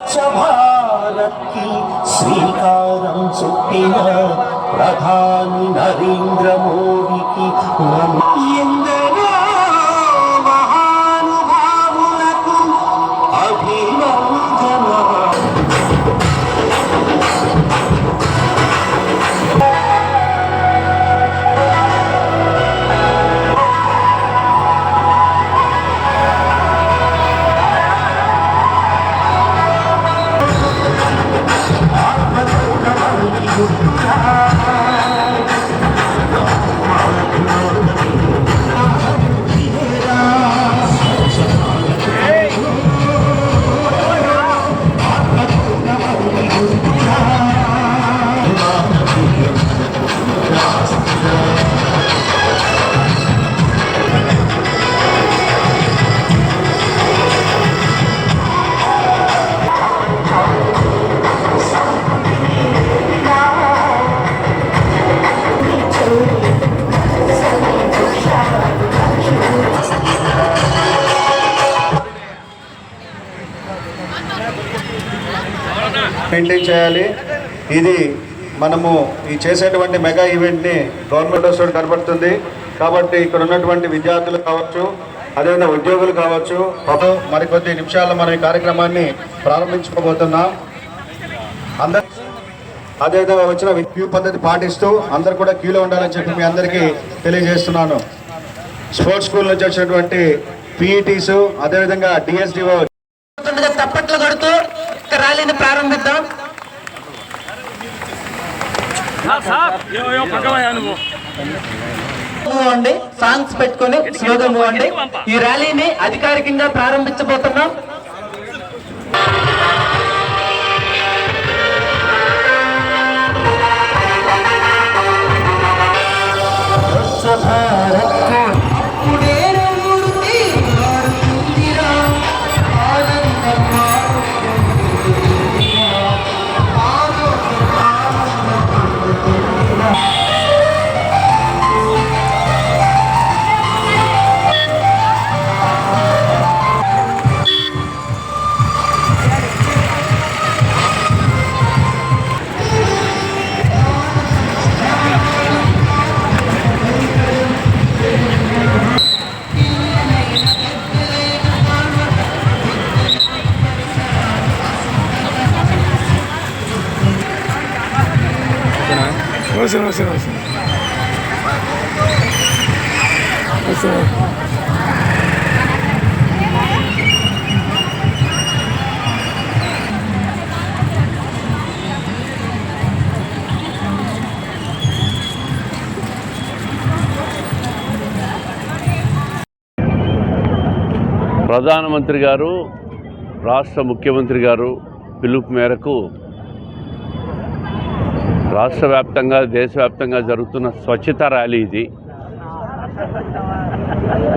భారత్కి శ్రీకారం చుట్టిన ప్రధాని నరేంద్ర మోడీకి నమ- మెయింటైన్ చేయాలి. ఇది మనము ఈ చేసేటువంటి మెగా ఈవెంట్ని గవర్నమెంట్ వస్తువులు కనబడుతుంది. కాబట్టి ఇక్కడ ఉన్నటువంటి విద్యార్థులు కావచ్చు అదేవిధంగా ఉద్యోగులు కావచ్చు పాపం మరికొద్ది నిమిషాల్లో మనం ఈ కార్యక్రమాన్ని ప్రారంభించుకోబోతున్నాం. అందరు అదేవిధంగా వచ్చిన క్యూ పద్ధతి పాటిస్తూ అందరు కూడా క్యూలో ఉండాలని చెప్పి మీ అందరికీ తెలియజేస్తున్నాను. స్పోర్ట్స్ స్కూల్ నుంచి వచ్చినటువంటి పీఈటీసు అదేవిధంగా డిఎస్డిఓ తొందరగా తప్పట్లు కొడుతూ ఇక ర్యాలీని ప్రారంభిద్దాం మూవ్ అండి సాంగ్స్ పెట్టుకొని స్లోగా మూవ్ అండి ఈ ర్యాలీని అధికారికంగా ప్రారంభించబోతున్నాం. వస్తాను వస్తాను వస్తాను వస్తాను ప్రధానమంత్రి గారు రాష్ట్ర ముఖ్యమంత్రి గారు పిలుపు మేరకు రాష్ట్ర వ్యాప్తంగా దేశవ్యాప్తంగా జరుగుతున్న స్వచ్ఛత ర్యాలీ ఇది.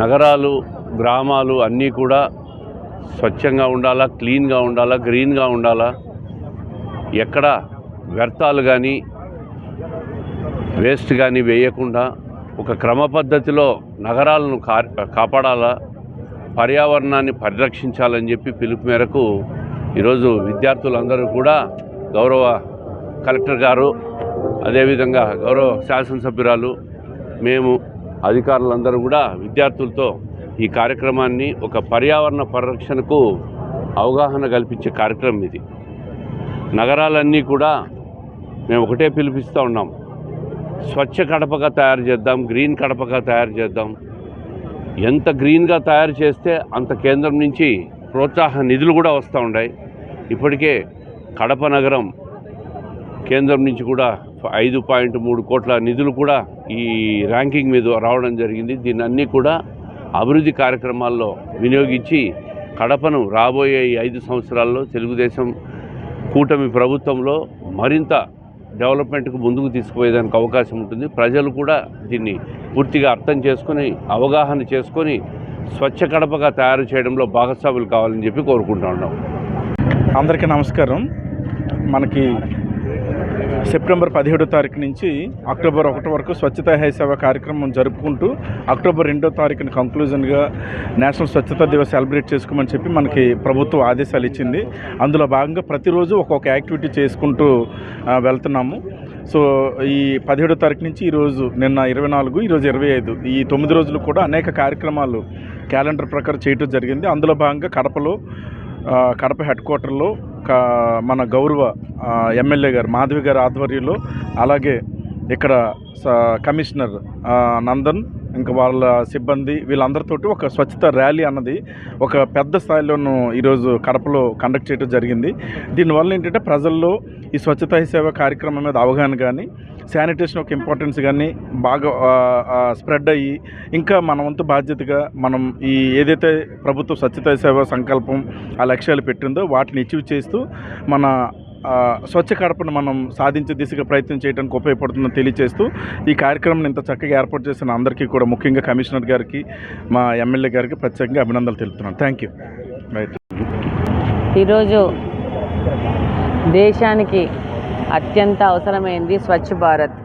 నగరాలు గ్రామాలు అన్నీ కూడా స్వచ్ఛంగా ఉండాలా క్లీన్గా ఉండాలా గ్రీన్గా ఉండాలా? ఎక్కడ వ్యర్థాలు కానీ వేస్ట్ కానీ వేయకుండా ఒక క్రమ పద్ధతిలో నగరాలను కా కాపాడాలా? పర్యావరణాన్ని పరిరక్షించాలని చెప్పి పిలుపు మేరకు ఈరోజు విద్యార్థులందరూ కూడా గౌరవ కలెక్టర్ గారు అదేవిధంగా గౌరవ శాసనసభ్యురాలు మేము అధికారులందరూ కూడా విద్యార్థులతో ఈ కార్యక్రమాన్ని ఒక పర్యావరణ పరిరక్షణకు అవగాహన కల్పించే కార్యక్రమం ఇది. నగరాలన్నీ కూడా మేము ఒకటే పిలిపిస్తూ ఉన్నాం. స్వచ్ఛ కడపగా తయారు చేద్దాం గ్రీన్ కడపగా తయారు చేద్దాం. ఎంత గ్రీన్గా తయారు చేస్తే అంత కేంద్రం నుంచి ప్రోత్సాహ నిధులు కూడా వస్తూ ఉన్నాయి. ఇప్పటికే కడప నగరం కేంద్రం నుంచి కూడా ఐదు పాయింట్ మూడు కోట్ల నిధులు కూడా ఈ ర్యాంకింగ్ మీద రావడం జరిగింది. దీన్ని అన్నీ కూడా అభివృద్ధి కార్యక్రమాల్లో వినియోగించి కడపను రాబోయే ఈ ఐదు సంవత్సరాల్లో తెలుగుదేశం కూటమి ప్రభుత్వంలో మరింత డెవలప్మెంట్కు ముందుకు తీసుకుపోయేదానికి అవకాశం ఉంటుంది. ప్రజలు కూడా దీన్ని పూర్తిగా అర్థం చేసుకొని అవగాహన చేసుకొని స్వచ్ఛ కడపగా తయారు చేయడంలో భాగస్వాములు కావాలని చెప్పి కోరుకుంటా ఉన్నాం. అందరికీ నమస్కారం. మనకి సెప్టెంబర్ పదిహేడో తారీఖు నుంచి అక్టోబర్ ఒకటి వరకు స్వచ్ఛతా హై సేవ కార్యక్రమం జరుపుకుంటూ అక్టోబర్ రెండో తారీఖున కంక్లూజన్గా నేషనల్ స్వచ్ఛతా దివస్ సెలబ్రేట్ చేసుకోమని చెప్పి మనకి ప్రభుత్వం ఆదేశాలు ఇచ్చింది. అందులో భాగంగా ప్రతిరోజు ఒక్కొక్క యాక్టివిటీ చేసుకుంటూ వెళ్తున్నాము. సో ఈ పదిహేడో తారీఖు నుంచి ఈరోజు నిన్న ఇరవై నాలుగు ఈరోజు ఇరవై ఐదు ఈ తొమ్మిది రోజులు కూడా అనేక కార్యక్రమాలు క్యాలెండర్ ప్రకారం చేయటం జరిగింది. అందులో భాగంగా కడపలో కడప హెడ్ క్వార్టర్లో మన గౌరవ ఎమ్మెల్యే గారు మాధవి గారి ఆధ్వర్యంలో అలాగే ఇక్కడ స- కమిషనర్ నందన్ ఇంకా వాళ్ళ సిబ్బంది వీళ్ళందరితోటి ఒక స్వచ్ఛత ర్యాలీ అన్నది ఒక పెద్ద స్థాయిలోనూ ఈరోజు కడపలో కండక్ట్ చేయడం జరిగింది. దీనివల్ల ఏంటంటే ప్రజల్లో ఈ స్వచ్ఛత హీ సేవ కార్యక్రమం మీద అవగాహన కానీ శానిటేషన్ ఒక ఇంపార్టెన్స్ కానీ బాగా స్ప్రెడ్ అయ్యి ఇంకా మన వంతు బాధ్యతగా మనం ఈ ఏదైతే ప్రభుత్వ స్వచ్ఛత సేవ సంకల్పం ఆ లక్ష్యాలు పెట్టిందో వాటిని అచీవ్ చేస్తూ మన స్వచ్ఛ కడపను మనం సాధించే దిశగా ప్రయత్నం చేయడానికి ఉపయోగపడుతుందని తెలియజేస్తూ ఈ కార్యక్రమం ఇంత చక్కగా ఏర్పాటు చేసిన అందరికీ కూడా ముఖ్యంగా కమిషనర్ గారికి మా ఎమ్మెల్యే గారికి ప్రత్యేకంగా అభినందనలు తెలుపుతున్నాను. థ్యాంక్ యూ రైట్ ఈరోజు దేశానికి అత్యంత అవసరమైంది స్వచ్ఛ భారత్.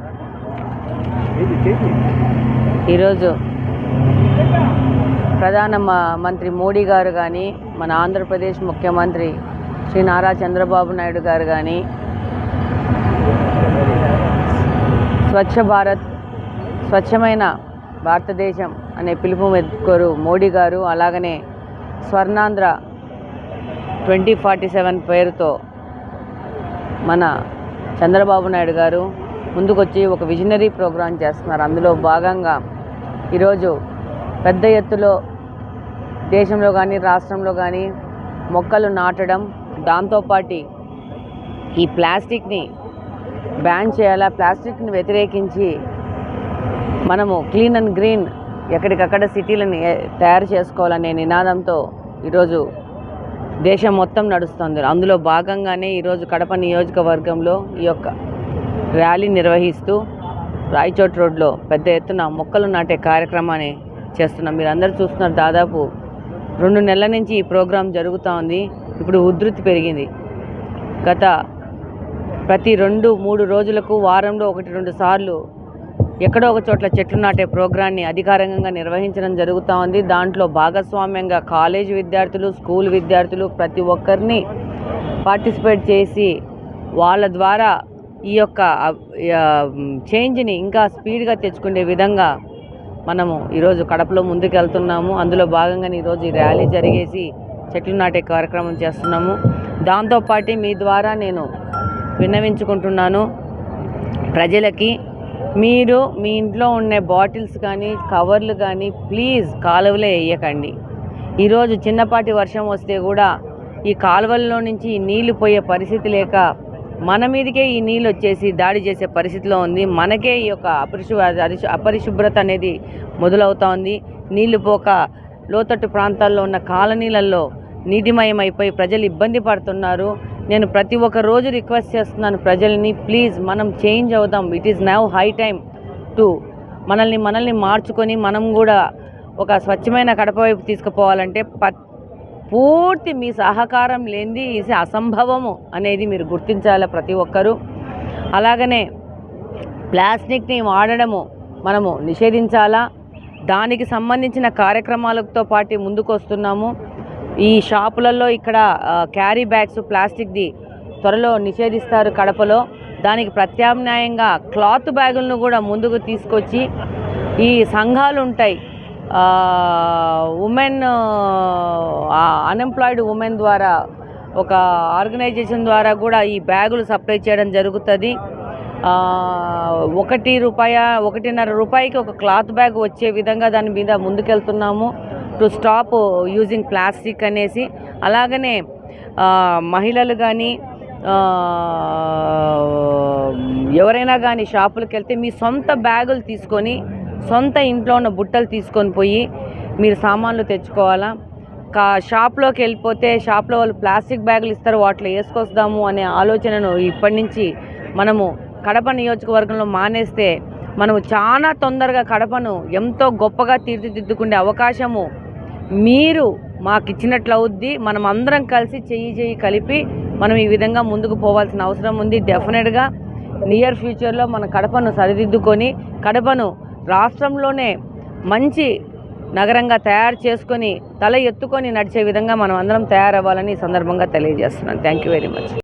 ఈరోజు ప్రధాన మ- మంత్రి మోడీ గారు కానీ మన ఆంధ్రప్రదేశ్ ముఖ్యమంత్రి శ్రీ నారా చంద్రబాబు నాయుడు గారు కానీ స్వచ్ఛ భారత్ స్వచ్ఛమైన భారతదేశం అనే పిలుపు మెత్తుకోరు మోడీ గారు అలాగనే స్వర్ణాంధ్ర ట్వంటీ ఫార్టీ సెవెన్ పేరుతో మన చంద్రబాబు నాయుడు గారు ముందుకొచ్చి ఒక విజనరీ ప్రోగ్రాం చేస్తున్నారు. అందులో భాగంగా ఈరోజు పెద్ద ఎత్తులో దేశంలో కానీ రాష్ట్రంలో కానీ మొక్కలు నాటడం దాంతోపాటి ఈ ప్లాస్టిక్ని బ్యాన్ చేయాలా? ప్లాస్టిక్ని వ్యతిరేకించి మనము క్లీన్ అండ్ గ్రీన్ ఎక్కడికక్కడ సిటీలను తయారు చేసుకోవాలనే నినాదంతో ఈరోజు దేశం మొత్తం నడుస్తుంది. అందులో భాగంగానే ఈరోజు కడప నియోజకవర్గంలో ఈ యొక్క ర్యాలీ నిర్వహిస్తూ రాయచోట్ రోడ్లో పెద్ద ఎత్తున మొక్కలు నాటే కార్యక్రమాన్ని చేస్తున్నాం. మీరు అందరూ చూస్తున్నారు దాదాపు రెండు నెలల నుంచి ఈ ప్రోగ్రాం జరుగుతూ ఉంది ఇప్పుడు ఉధృతి పెరిగింది. గత ప్రతి రెండు మూడు రోజులకు వారంలో ఒకటి రెండు సార్లు ఎక్కడో ఒక చోట్ల చెట్లు నాటే ప్రోగ్రాన్ని అధికారికంగా నిర్వహించడం జరుగుతూ ఉంది. దాంట్లో భాగస్వామ్యంగా కాలేజ్ విద్యార్థులు స్కూల్ విద్యార్థులు ప్రతి ఒక్కరిని పార్టిసిపేట్ చేసి వాళ్ళ ద్వారా ఈ యొక్క చేంజ్ని ఇంకా స్పీడ్గా తెచ్చుకునే విధంగా మనము ఈరోజు కడపలో ముందుకు వెళ్తున్నాము అందులో భాగంగానే ఈరోజు ఈ ర్యాలీ జరిగేసి చెట్లు నాటే కార్యక్రమం చేస్తున్నాము. దాంతోపాటు మీ ద్వారా నేను విన్నవించుకుంటున్నాను. ప్రజలకి మీరు మీ ఇంట్లో ఉండే బాటిల్స్ కానీ కవర్లు కానీ ప్లీజ్ కాలువలే వేయకండి. ఈరోజు చిన్నపాటి వర్షం వస్తే కూడా ఈ కాలువల్లో నుంచి నీళ్ళు పోయే పరిస్థితి లేక మన మీదకే ఈ నీళ్ళు వచ్చేసి దాడి చేసే పరిస్థితిలో ఉంది. మనకే ఈ యొక్క అపరిశు అపరిశుభ్రత అనేది మొదలవుతూ ఉంది నీళ్ళు పోక లోతట్టు ప్రాంతాల్లో ఉన్న కాలనీలలో నీటిమయం అయిపోయి ప్రజలు ఇబ్బంది పడుతున్నారు. నేను ప్రతి ఒక్క రోజు రిక్వెస్ట్ చేస్తున్నాను ప్రజల్ని ప్లీజ్ మనం చేంజ్ అవుదాం. It is now high time to మనల్ని మనల్ని మార్చుకొని మనం కూడా ఒక స్వచ్ఛమైన కడప వైపు తీసుకుపోవాలంటే ప పూర్తి మీ సహకారం లేనిది ఇది అసంభవము అనేది మీరు గుర్తించాలి ప్రతి ఒక్కరూ. అలాగనే ప్లాస్టిక్ని వాడడము మనము నిషేధించాలా? దానికి సంబంధించిన కార్యక్రమాలతో పాటు ముందుకు వస్తున్నాము ఈ షాపులలో ఇక్కడ క్యారీ బ్యాగ్స్ ప్లాస్టిక్ది త్వరలో నిషేధిస్తారు కడపలో. దానికి ప్రత్యామ్నాయంగా క్లాత్ బ్యాగులను కూడా ముందుకు తీసుకొచ్చి ఈ సంఘాలు ఉంటాయి. ఉమెన్ అన్ఎంప్లాయిడ్ ఉమెన్ ద్వారా ఒక ఆర్గనైజేషన్ ద్వారా కూడా ఈ బ్యాగులు సప్లై చేయడం జరుగుతుంది. ఒకటి రూపాయ ఒకటిన్నర రూపాయికి ఒక క్లాత్ బ్యాగ్ వచ్చే విధంగా దాని మీద ముందుకెళ్తున్నాము. టు స్టాప్ యూజింగ్ ప్లాస్టిక్ అనేసి అలాగనే మహిళలు కానీ ఎవరైనా కానీ షాపులకు వెళ్తే మీ సొంత బ్యాగులు తీసుకొని సొంత ఇంట్లో ఉన్న బుట్టలు తీసుకొని పోయి మీరు సామాన్లు తెచ్చుకోవాలా? కా షాప్లోకి వెళ్ళిపోతే షాప్లో వాళ్ళు ప్లాస్టిక్ బ్యాగులు ఇస్తారు వాటిలో వేసుకొస్తాము అనే ఆలోచనను ఇప్పటి నుంచి మనము కడప నియోజకవర్గంలో మానేస్తే మనము చాలా తొందరగా కడపను ఎంతో గొప్పగా తీర్చిదిద్దుకునే అవకాశము మీరు మాకు ఇచ్చినట్లు అవుద్ది మనం అందరం కలిసి చెయ్యి చెయ్యి కలిపి మనం ఈ విధంగా ముందుకు పోవాల్సిన అవసరం ఉంది. డెఫినెట్గా నియర్ ఫ్యూచర్లో మన కడపను సరిదిద్దుకొని కడపను రాష్ట్రంలోనే మంచి నగరంగా తయారు చేసుకొని తల ఎత్తుకొని నడిచే విధంగా మనం అందరం తయారవ్వాలని ఈ సందర్భంగా తెలియజేస్తున్నాను. Thank you very much